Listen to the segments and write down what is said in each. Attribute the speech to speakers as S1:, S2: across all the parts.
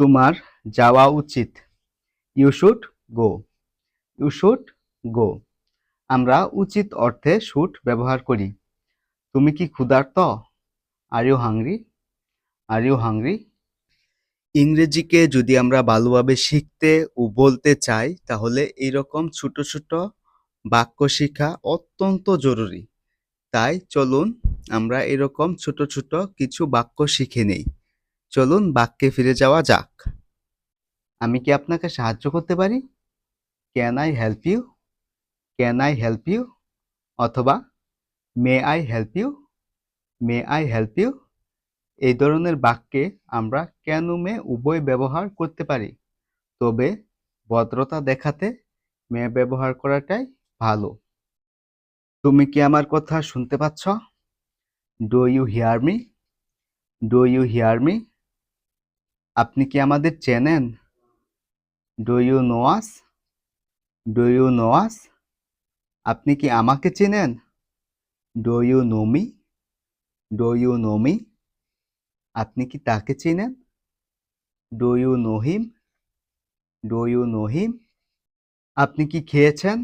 S1: তোমার যাওয়া উচিত। You should go you should go আমরা উচিত অর্থে শুড ব্যবহার করি। তুমি কি ক্ষুধার্ত? Are you hungry are you hungry ইংরেজিকে যদি আমরা ভালোভাবে শিখতে ও বলতে চাই, তাহলে এইরকম ছোট ছোট বাক্য শেখা অত্যন্ত জরুরি। তাই চলুন আমরা এরকম ছোট ছোট কিছু বাক্য শিখে নেই। চলুন বাক্যে ফিরে যাওয়া যাক। আমি কি আপনাকে সাহায্য করতে পারি? Can I help you can I help you অথবা may I help you may I help you এই ধরনের বাক্যে আমরা ক্যান মে উভয় ব্যবহার করতে পারি। তবে, ভদ্রতা দেখাতে মে ব্যবহার করাটাই ভালো। তুমি কি আমার কথা শুনতে পাচ্ছ? Do you hear me do you hear me আপনি কি আমাদের চেনেন? Do you know us do you know us আপনি কি আমাকে চেনেন? Do you know me do you know me আপনি কি তাকে চেনেন? Do you know him do you know him আপনি কি খেয়েছেন?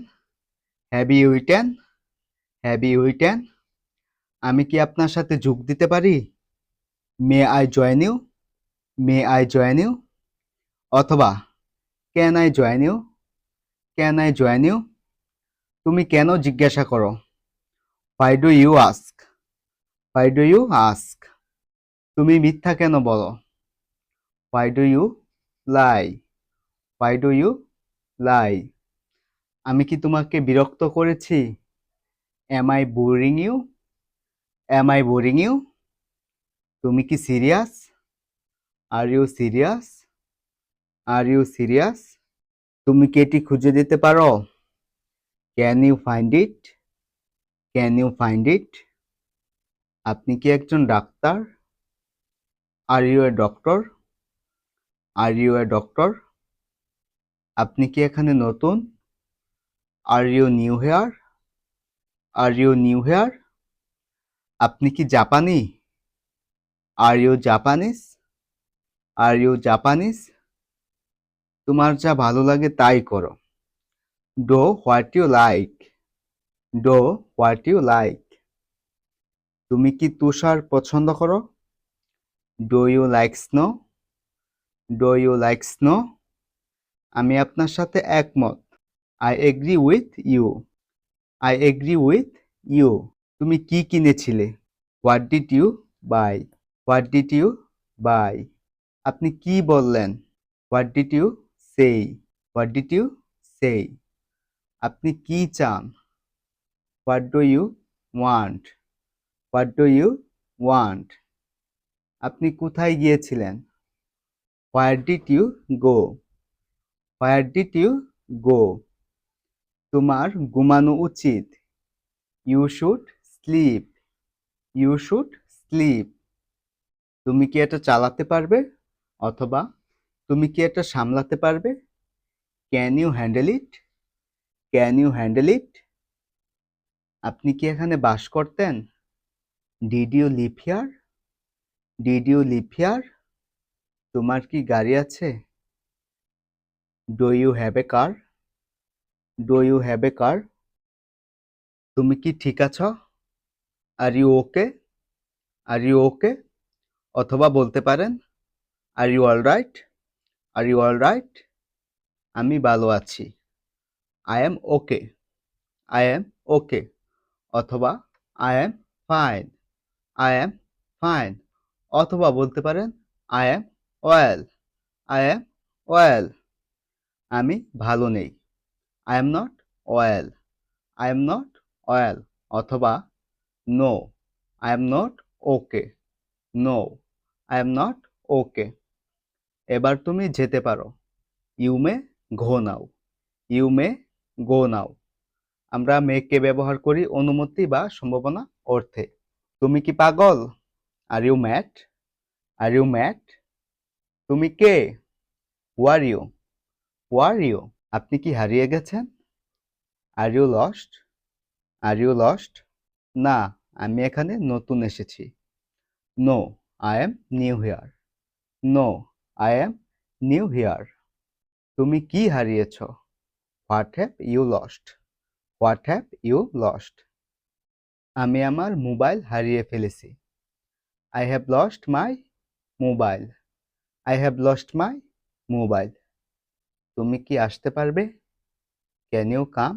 S1: Have you eaten have you eaten আমি কি আপনার সাথে যোগ দিতে পারি? May I join you may I join you অথবা can I join you can I join you তুমি কেন জিজ্ঞাসা করো? Why do you ask why do you ask তুমি মিথ্যা কেন বলো? Why do you lie why do you lie আমি কি তোমাকে বিরক্ত করেছি? Am I boring you am I boring you তুমি কি serious are you serious are you serious তুমি কি এটি খুঁজে দিতে পারো? Can you find it can you find it আপনি কি একজন doctor? Are you a doctor are you a doctor আপনি কি এখানে নতুন? Are you new here are you new here আপনি কি জাপানি? Are you Japanese are you Japanese তোমার যা ভালো লাগে তাই করো। Do what you like do what you like তুমি কি তুষার পছন্দ করো? Do you like snow do you like snow আমি আপনার সাথে একমত। I agree with you I agree with you তুমি কি কিনেছিলে? What did you buy what did you buy আপনি কি বললেন? What did you say what did you say আপনি কি চান? What do you want what do you want আপনি কোথায় গিয়েছিলেন? Where did you go where did you go তোমার ঘুমানো উচিত। You should sleep you should sleep তুমি কি এটা চালাতে পারবে? অথবা তুমি কি এটা সামলাতে পারবে? Can you handle it can you handle it আপনি কি এখানে বাস করতেন? Did you live here did you live here তোমার কি গাড়ি আছে? Do you have a car do you have a car তুমি কি ঠিক আছো? আর you okay are you okay অথবা বলতে পারেন are you all right are you all right আমি ভালো আছি I am okay I am okay অথবা I am fine I am fine অথবা বলতে পারেন I am well I am well আমি ভালো নেই I am not well I am not well অথবা no I am not okay no I am not okay এবার তুমি যেতে পারো। You may ঘো now you may গো নাও আমরা মেকে ব্যবহার করি অনুমতি বা সম্ভাবনা অর্থে। তুমি কি পাগল? Are you mad are you mad তুমি কে? ওয়ার ইউ ওয়ার ইউ আপনি কি হারিয়ে গেছেন? Are you lost are you lost না, আমি এখানে নতুন এসেছি। No I am new here no I am new here তুমি কি হারিয়েছ? What have you lost what have you lost আমি আমার মোবাইল হারিয়ে ফেলেছি। I have lost my mobile I have lost my mobile তুমি কি আসতে পারবে? Can you come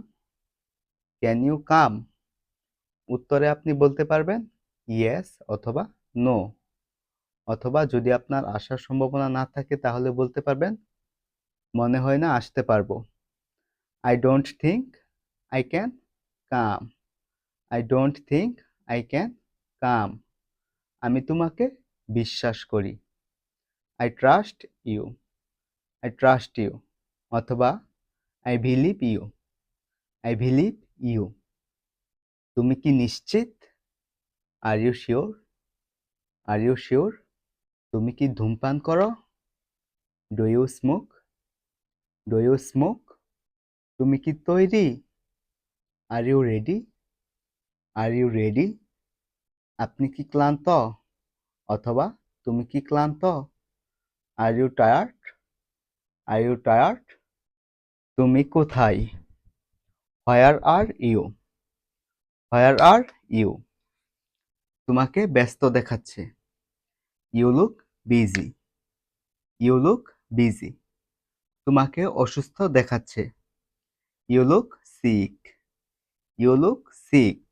S1: can you come উত্তরে আপনি বলতে পারবেন ইয়েস অথবা নো অথবা যদি আপনার আসার সম্ভাবনা না থাকে, তাহলে বলতে পারবেন, মনে হয় না আসতে পারব। I don't think I can come I don't think I can come আমি তোমাকে বিশ্বাস করি। I trust you I trust you অথবা I believe you I believe you তুমি কি নিশ্চিত? Are you sure are you sure তুমি কি ধূমপান করো? Do you smoke do you smoke তুমি কি তৈরি? Are you ready are you ready আপনি কি ক্লান্ত? অথবা তুমি কি ক্লান্ত? Are you tired are you tired তুমি কোথায়? Where are you where are you তোমাকে ব্যস্ত দেখাচ্ছে। You look busy you look busy তোমাকে অসুস্থ দেখাচ্ছে। You look sick you look sick